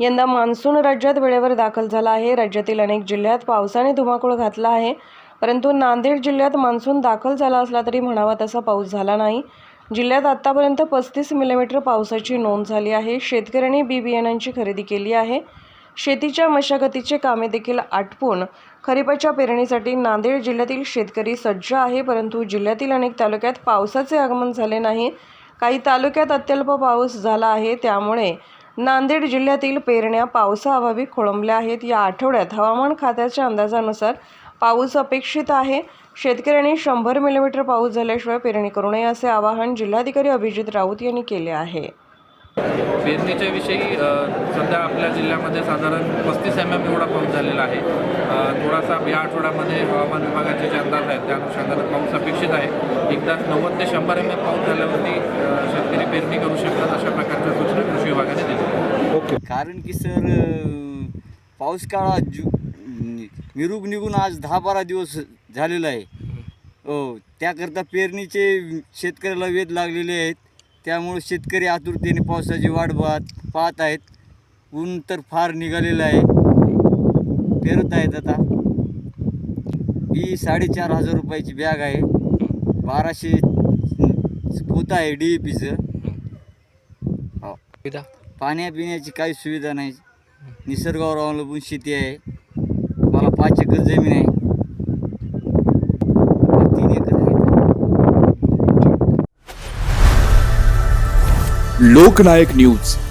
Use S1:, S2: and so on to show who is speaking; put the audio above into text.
S1: यंदा मान्सून राज्यात वेळेवर दाखल झाला आहे. राज्यातील अनेक जिल्ह्यात पावसाने धुमाकूळ घातला आहे. परंतु नांदेड जिल्ह्यात मान्सून दाखल झाला असला तरी म्हणावा तसा पाऊस झाला नाही. जिल्ह्यात आत्तापर्यंत पस्तीस मिलीमीटर पावसाची नोंद झाली आहे. शेतकऱ्यांनी बी बियाणांची खरेदी केली आहे. शेतीच्या मशागतीचे कामे देखील आटपून खरीपाच्या पेरणीसाठी नांदेड जिल्ह्यातील शेतकरी सज्ज आहे. परंतु जिल्ह्यातील अनेक तालुक्यात पावसाचे आगमन झाले नाही. काही तालुक्यात अत्यल्प पाऊस झाला आहे. त्यामुळे नांदेड जिल्ह्यातील पेरण्या पावसाअभावी खोळंबल्या आहेत. या आठवड्यात हवामान खात्याच्या अंदाजानुसार पाऊस अपेक्षित आहे. शेतकऱ्यांनी शंभर मिलीमीटर पाऊस झाल्याशिवाय पेरणी करू नये असे आवाहन जिल्हाधिकारी अभिजित राऊत यांनी केले आहे.
S2: पेरणीच्या विषयी सध्या आपल्या जिल्ह्यामध्ये साधारण पस्तीस एम एम एवढा पाऊस झालेला आहे. थोडासा या आठवड्यामध्ये हवामान विभागाचे जे अंदाज आहेत त्या अनुषंगाने पाऊस अपेक्षित आहे. एकदा नव्वद ते शंभर एम एम पाऊस झाल्यावरती पेरणी करू शकतात अशा प्रकारच्या सूचना कृषी विभागाने दिल्या.
S3: ओके.
S4: कारण की सर पाऊस काळा जु मिरूग निघून आज दहा बारा दिवस झालेला आहे. हो त्याकरता पेरणीचे शेतकऱ्याला वेध लागलेले आहेत. त्यामुळे शेतकरी आतुरतेने पावसाची वाट पाहत पाहत आहेत. ऊन तर फार निघालेलं आहे. पेरत आहेत आता. ही साडेचार हजार रुपयाची बॅग आहे. बाराशे पोतं आहे डी ए पीचं हो पाण्या पिण्याची काही सुविधा नाही. निसर्गावर अवलंबून शेती आहे. मला पाच एकर जमीन आहे. तीन एकर आहे
S5: लोकनायक न्यूज.